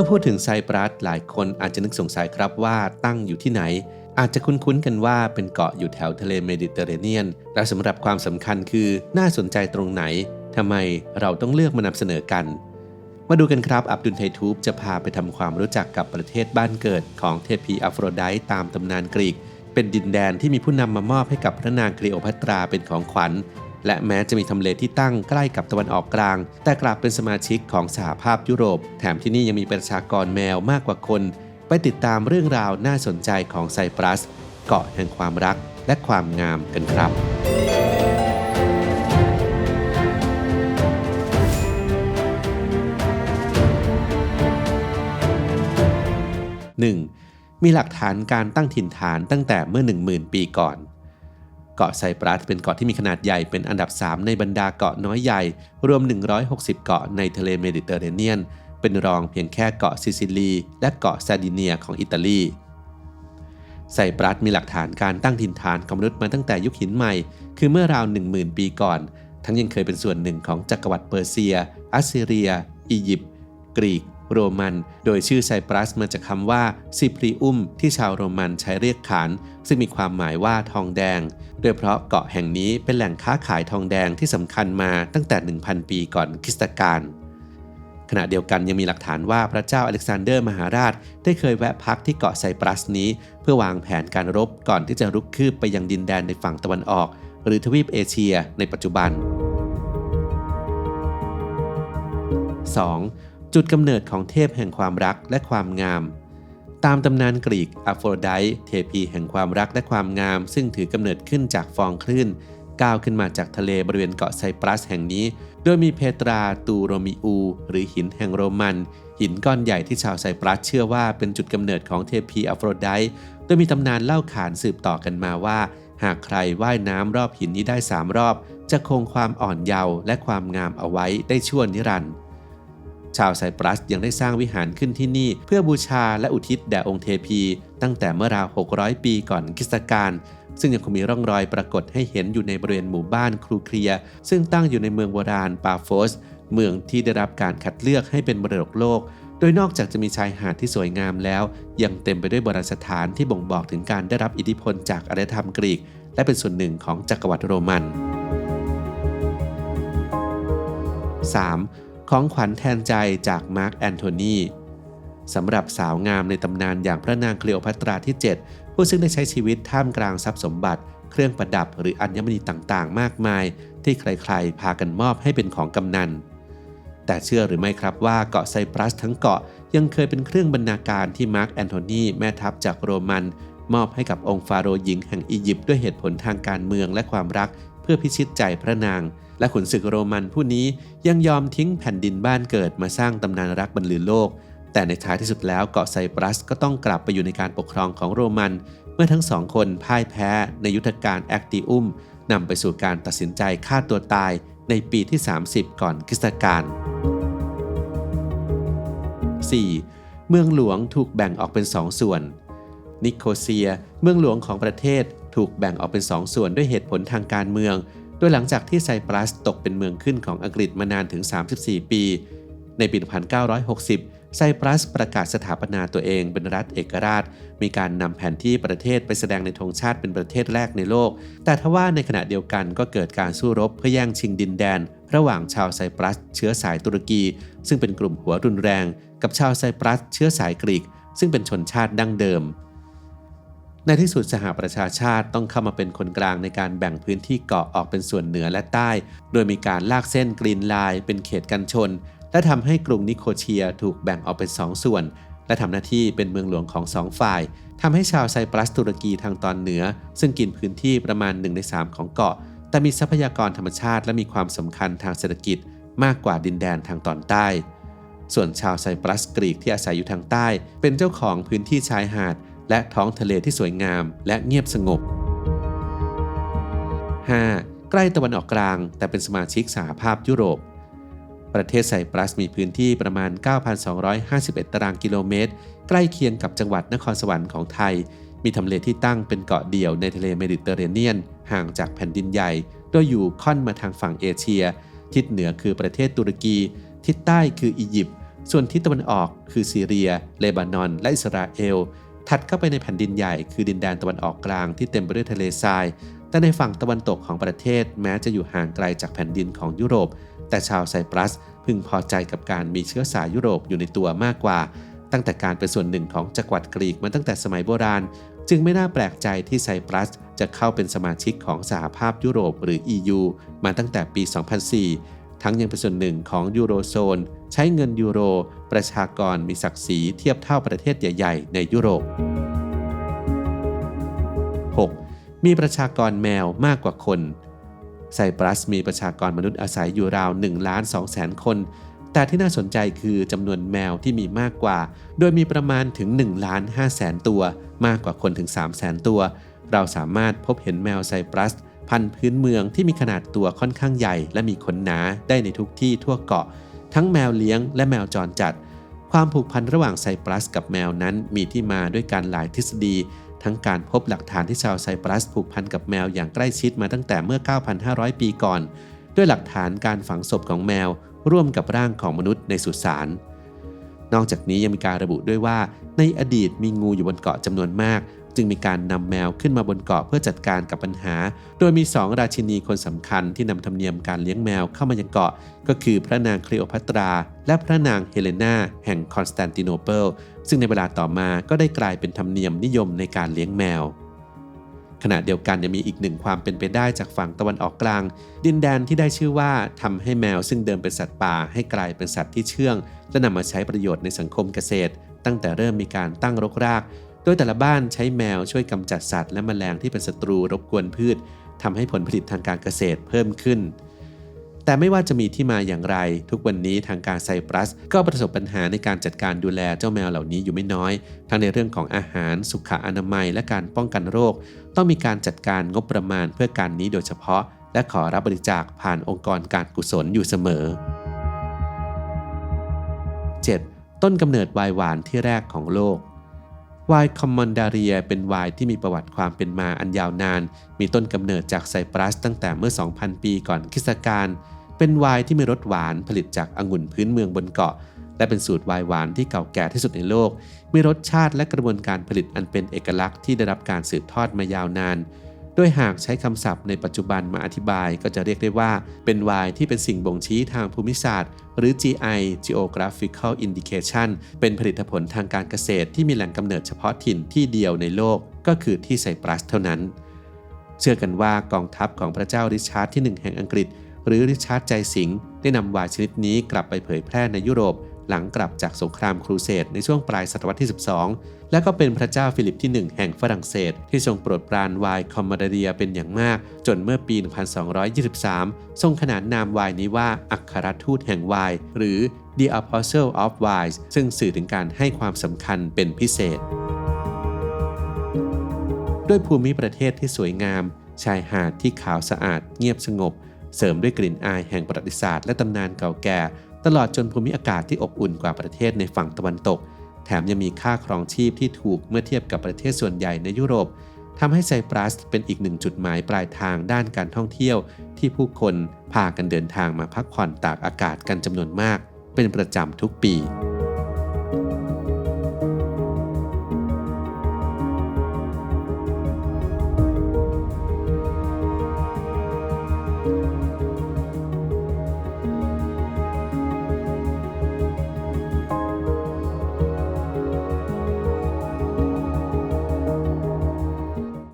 มื่อพูดถึงไซปรัสหลายคนอาจจะนึกสงสัยครับว่าตั้งอยู่ที่ไหน อาจจะคุ้นๆกันว่าเป็นเกาะอยู่แถวทะเลเมดิเตอร์เรเนียน และสำหรับความสำคัญคือน่าสนใจตรงไหนทำไมเราต้องเลือกมานำเสนอกัน มาดูกันครับอับดุลไททูบจะพาไปทำความรู้จักกับประเทศบ้านเกิดของเทพีอัฟโรไดต์ตามตำนานกรีก เป็นดินแดนที่มีผู้นำมามอบให้กับพระนางคลีโอพัตราเป็นของขวัญ และแม้จะมีทำเลที่ตั้งใกล้กับตะวันออกกลาง แต่กลับเป็นสมาชิกของสหภาพยุโรป แถมที่นี่ยังมีประชากรแมวมากกว่าคน ไปติดตามเรื่องราวน่าสนใจของไซปรัส เกาะแห่งความรักและความงามกันครับ 1. มีหลักฐานการตั้งถิ่นฐานตั้งแต่เมื่อ 10,000 ปีก่อน เกาะไซปรัสเป็นเกาะที่มีขนาดใหญ่เป็นอันดับ 3 ในบรรดาเกาะน้อยใหญ่ รวม 160 เกาะในทะเลเมดิเตอร์เรเนียน เป็นรองเพียงแค่เกาะซิซิลี และเกาะซาดิเนียของอิตาลีไซปรัสมีหลักฐานการตั้งถิ่นฐานของมนุษย์มาตั้งแต่ยุคหินใหม่ คือเมื่อราว 10,000 ปีก่อน ทั้งยังเคยเป็นส่วนหนึ่งของจักรวรรดิเปอร์เซียอัสซีเรีย อียิปต์ กรีก โรมัน โดยชื่อไซปรัสมาจากคำว่าซิปริอุมที่ชาวโรมันใช้เรียกขาน ซึ่งมีความหมายว่าทองแดง โดยเพราะเกาะแห่งนี้เป็นแหล่งค้าขายทองแดงที่สำคัญมาตั้งแต่ 1,000 ปีก่อนคริสตกาลขณะเดียวกันยังมีหลักฐานว่าพระเจ้าอเล็กซานเดอร์มหาราช ได้เคยแวะพักที่เกาะไซปรัสนี้ เพื่อวางแผนการรบก่อนที่จะรุกคืบไปยังดินแดนในฝั่งตะวันออก หรือทวีปเอเชียในปัจจุบัน 2. จุดกำเนิดของเทพแห่งความรักและความงาม ตามตำนานกรีกอโฟรไดต์เทพีแห่งความรักและความงาม ซึ่งถือกำเนิดขึ้นจากฟองคลื่น ก้าวขึ้นมาจากทะเลบริเวณเกาะไซปรัสแห่งนี้ โดยมีเพตราตูโรมิอู หรือหินแห่งโรมัน หินก้อนใหญ่ที่ชาวไซปรัสเชื่อว่าเป็นจุดกำเนิดของเทพีอโฟรไดต์โดยมีตำนานเล่าขานสืบต่อกันมาว่า หากใครว่ายน้ำรอบหินนี้ได้สามรอบ จะคงความอ่อนเยาว์และความงามเอาไว้ได้ชั่วนิรันดร์ ชาวไซปรัสยังได้สร้างวิหารขึ้นที่นี่เพื่อบูชาและอุทิศแด่องค์เทพี ตั้งแต่เมื่อราว 600 ปีก่อนคริสตกาลซึ่งยังคงมีร่องรอยปรากฏให้เห็นอยู่ในบริเวณหมู่บ้านครูเคลีย ซึ่งตั้งอยู่ในเมืองโบราณปาโฟส เมืองที่ได้รับการคัดเลือกให้เป็นมรดกโลก โดยนอกจากจะมีชายหาดที่สวยงามแล้ว ยังเต็มไปด้วยโบราณสถานที่บ่งบอกถึงการได้รับอิทธิพลจากอารยธรรมกรีก และเป็นส่วนหนึ่งของจักรวรรดิโรมัน 3. ของขวัญแทนใจจากมาร์กแอนโทนีสำหรับสาวงามในตำนานอย่างพระนางเคลีโอพัตราที่ 7 ผู้ซึ่งได้ใช้ชีวิตท่ามกลางทรัพย์สมบัติ เครื่องประดับหรืออัญมณีต่างๆ มากมาย ที่ใครๆ พากันมอบให้เป็นของกำนัน แต่เชื่อหรือไม่ครับว่าเกาะไซปรัสทั้งเกาะยังเคยเป็นเครื่องบรรณาการที่มาร์กแอนโทนีแม่ทัพจากโรมัน มอบให้กับองค์ฟาโรห์หญิงแห่งอียิปต์ด้วยเหตุผลทางการเมืองและความรัก เพื่อพิชิตใจพระนาง และขุนศึกโรมันผู้นี้ยังยอมทิ้งแผ่นดินบ้านเกิดมาสร้างตำนานรักบรรลือโลก แต่ในท้ายที่สุดแล้วเกาะไซปรัสก็ต้องกลับไปอยู่ในการปกครองของโรมัน เมื่อทั้งสองคนพ่ายแพ้ในยุทธการแอคติอุมนำไปสู่การตัดสินใจฆ่าตัวตายในปีที่ 30 ก่อนคริสตกาล 4. เมืองหลวงถูกแบ่งออกเป็นสองส่วน นิโคเซีย เมืองหลวงของประเทศถูกแบ่งออกเป็นสองส่วนด้วยเหตุผลทางการเมือง โดยหลังจากที่ไซปรัสตกเป็นเมืองขึ้นของอังกฤษมานานถึง 34 ปี ในปี 1960 ไซปรัสประกาศสถาปนาตัวเองเป็นรัฐเอกราช มีการนำแผนที่ประเทศไปแสดงในธงชาติเป็นประเทศแรกในโลก แต่ทว่าในขณะเดียวกันก็เกิดการสู้รบเพื่อแย่งชิงดินแดน ระหว่างชาวไซปรัส เชื้อสายตุรกี ซึ่งเป็นกลุ่มหัวรุนแรง กับชาวไซปรัส เชื้อสายกรีก ซึ่งเป็นชนชาติดั้งเดิม ในที่สุดสหประชาชาติต้องเข้ามาเป็นคนกลางในการแบ่งพื้นที่เกาะออกเป็นส่วนเหนือและใต้ โดยมีการลากเส้นกรีนไลน์เป็นเขตกันชน และทำให้กรุงนิโคเชียถูกแบ่งออกเป็นสองส่วน และทำหน้าที่เป็นเมืองหลวงของสองฝ่ายทำให้ชาวไซปรัสตุรกีทางตอนเหนือ ซึ่งกินพื้นที่ประมาณ1ใน3ของเกาะ แต่มีทรัพยากรธรรมชาติและมีความสำคัญทางเศรษฐกิจ มากกว่าดินแดนทางตอนใต้ ส่วนชาวไซปรัสกรีกที่อาศัยอยู่ทางใต้ เป็นเจ้าของพื้นที่ชายหาด และท้องทะเลที่สวยงาม และเงียบสงบ 5. ใกล้ตะวันออกกลาง แต่เป็นสมาชิกสหภาพยุโรป ประเทศไซปรัสมีพื้นที่ประมาณ 9,251 ตารางกิโลเมตร ใกล้เคียงกับจังหวัดนครสวรรค์ของไทย มีทำเลที่ตั้งเป็นเกาะเดี่ยวในทะเลเมดิเตอร์เรเนียน ห่างจากแผ่นดินใหญ่ โดยอยู่ค่อนมาทางฝั่งเอเชีย ทิศเหนือคือประเทศตุรกี ทิศใต้คืออียิปต์ ส่วนทิศตะวันออกคือซีเรีย เลบานอน และอิสราเอล ถัดเข้าไปในแผ่นดินใหญ่คือดินแดนตะวันออกกลางที่เต็มไปด้วยทะเลทราย แต่ในฝั่งตะวันตกของประเทศแม้จะอยู่ห่างไกลจากแผ่นดินของยุโรป แต่ชาวไซปรัสพึงพอใจกับการมีเชื้อสายยุโรปอยู่ในตัวมากกว่า ตั้งแต่การเป็นส่วนหนึ่งของจักรวรรดิกรีกมาตั้งแต่สมัยโบราณ จึงไม่น่าแปลกใจที่ไซปรัสจะเข้าเป็นสมาชิกของสหภาพยุโรปหรือ EU มาตั้งแต่ปี 2004 ทั้งยังเป็นส่วนหนึ่งของยูโรโซน ใช้เงินยูโร ประชากรมีศักดิ์ศรีเทียบเท่าประเทศใหญ่ ๆ ในยุโรป 6. มีประชากรแมวมากกว่าคนไซปรัสมีประชากรมนุษย์อาศัยอยู่ราว1ล้าน2แสนคน แต่ที่น่าสนใจคือจำนวนแมวที่มีมากกว่า โดยมีประมาณถึง1ล้าน5แสนตัว มากกว่าคนถึง3แสนตัว เราสามารถพบเห็นแมวไซปรัส พันธุ์พื้นเมืองที่มีขนาดตัวค่อนข้างใหญ่ และมีขนหนาได้ในทุกที่ทั่วเกาะ ทั้งแมวเลี้ยงและแมวจรจัด ความผูกพันระหว่างไซปรัสกับแมวนั้นมีที่มาด้วยการหลายทฤษฎี ทั้งการพบหลักฐานที่ชาวไซปรัสผูกพันกับแมวอย่างใกล้ชิดมาตั้งแต่เมื่อ 9,500 ปีก่อน ด้วยหลักฐานการฝังศพของแมว ร่วมกับร่างของมนุษย์ในสุสานนอกจากนี้ยังมีการระบุด้วยว่า ในอดีตมีงูอยู่บนเกาะจำนวนมาก จึงมีการนำแมวขึ้นมาบนเกาะเพื่อจัดการกับปัญหา โดยมีสองราชินีคนสำคัญที่นำธรรมเนียมการเลี้ยงแมวเข้ามายังเกาะ ก็คือพระนางคลีโอพัตรา และพระนางเฮเลนาแห่งคอนสแตนติโนเปิลซึ่งในเวลาต่อมาก็ได้กลายเป็นธรรมเนียมนิยมในการเลี้ยงแมวขณะเดียวกันยังมีอีกหนึ่งความเป็นไปได้จากฝั่งตะวันออกกลาง ดินแดนที่ได้ชื่อว่าทำให้แมวซึ่งเดิมเป็นสัตว์ป่าให้กลายเป็นสัตว์ที่เชื่อง และนำมาใช้ประโยชน์ในสังคมเกษตร ตั้งแต่เริ่มมีการตั้งรกราก ดยแต่ละบ้านใช้แมวช่วยกำจัดสัตว์และแมลงที่เป็นศัตรูรบกวนพืชทำให้ผลผลิตทางการเกษตรเพิ่มขึ้น แต่ไม่ว่าจะมีที่มาอย่างไร ทุกวันนี้ทางการไซปรัส ก็ประสบปัญหาในการจัดการดูแลเจ้าแมวเหล่านี้อยู่ไม่น้อย ทั้งในเรื่องของอาหาร สุขอนามัย และการป้องกันโรค ต้องมีการจัดการงบประมาณเพื่อการนี้โดยเฉพาะ และขอรับบริจาคผ่านองค์กรการกุศลอยู่เสมอ 7. ต้นกำเนิดไวน์หวานที่แรกของโลก ไวน์คอมมอนดาเรียเป็นไวน์ที่มีประวัติความเป็นมาอันยาวนาน มีต้นกำเนิดจากไซปรัสตั้งแต่เมื่อ 2,000 ปีก่อนคริสตกาล เป็นไวน์ที่มีรสหวานผลิตจากองุ่นพื้นเมืองบนเกาะ และเป็นสูตรไวน์หวานที่เก่าแก่ที่สุดในโลก มีรสชาติและกระบวนการผลิตอันเป็นเอกลักษณ์ที่ได้รับการสืบทอดมายาวนาน โดยหากใช้คำศัพท์ในปัจจุบันมาอธิบายก็จะเรียกได้ว่า เป็นไวน์ที่เป็นสิ่งบ่งชี้ทางภูมิศาสตร์ หรือ GI Geographical Indication เป็นผลิตผลทางการเกษตรที่มีแหล่งกำเนิดเฉพาะถิ่นที่เดียวในโลกก็คือที่ไซปรัสเท่านั้น เชื่อกันว่ากองทัพของพระเจ้าริชาร์ดที่ 1 แห่งอังกฤษ หรือริชาร์ดใจสิงได้นำไวน์ชนิดนี้กลับไปเผยแพร่ในยุโรป หลังกลับจากสงครามครูเสดในช่วงปลายศตวรรษที่ 12 และก็เป็นพระเจ้าฟิลิปที่ 1 แห่งฝรั่งเศส ที่ทรงโปรดปรานไวน์คอมมาเดียเป็นอย่างมาก จนเมื่อปี 1223 ทรงขนานนามไวน์นี้ว่าอัครทูตแห่งไวน์หรือ The Apostle of Wines ซึ่งสื่อถึงการให้ความสำคัญเป็นพิเศษ ด้วยภูมิประเทศที่สวยงาม ชายหาดที่ขาวสะอาดเงียบสงบ เสริมด้วยกลิ่นอายแห่งประวัติศาสตร์และตำนานเก่าแก่ ตลอดจนภูมิอากาศที่อบอุ่นกว่าประเทศในฝั่งตะวันตก แถมยังมีค่าครองชีพที่ถูกเมื่อเทียบกับประเทศส่วนใหญ่ในยุโรปทำให้ไซปรัสเป็นอีกหนึ่งจุดหมายปลายทางด้านการท่องเที่ยว ที่ผู้คนพากันเดินทางมาพักผ่อนตากอากาศกันจำนวนมาก เป็นประจำทุกปี